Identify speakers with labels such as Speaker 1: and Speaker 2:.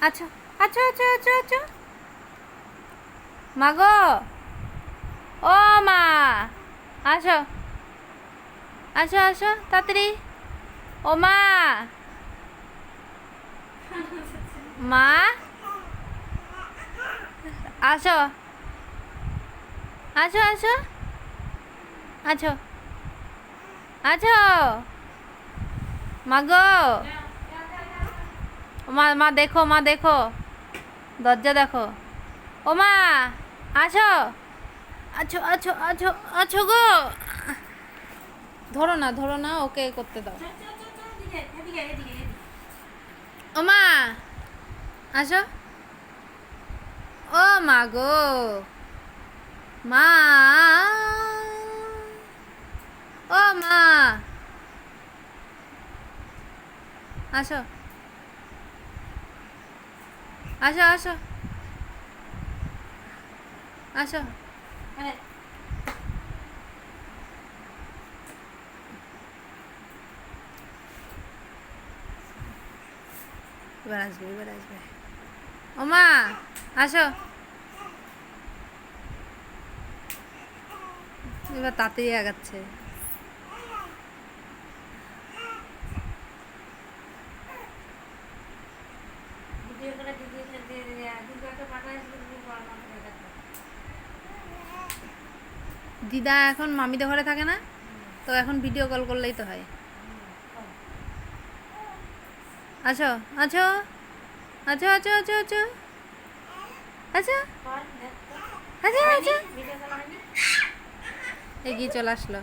Speaker 1: আচ্ছা আচ্ছা আচ্ছা আচ্ছা আচ্ছা। মা গো ও মা। আসো। আসো আসো, তাড়াতাড়ি। ও মা। মা। আসো। আসো আসো। আছো আছো মা মা মা দেখো মা দেখো। দরজা দেখো। ও মা আছো আছো আছো আছো আছো গো। ধরো না ধরো না ওকে করতে দাও। ও মা আসো। ও মা গো। মা। ও মা। আসো। আসো আসো। আসো। এবার আসবে এবার আসবে। ও মা আসো। এবার তাতেই আগাচ্ছে। দিদা এখন মামিদের ঘরে থাকে না? তো এখন ভিডিও কল করলেই তো হয়। আছো? আছো? আছো আছো আছো আছো? আচ্ছা আচ্ছা আচ্ছা এগিয়ে চলে আসলো।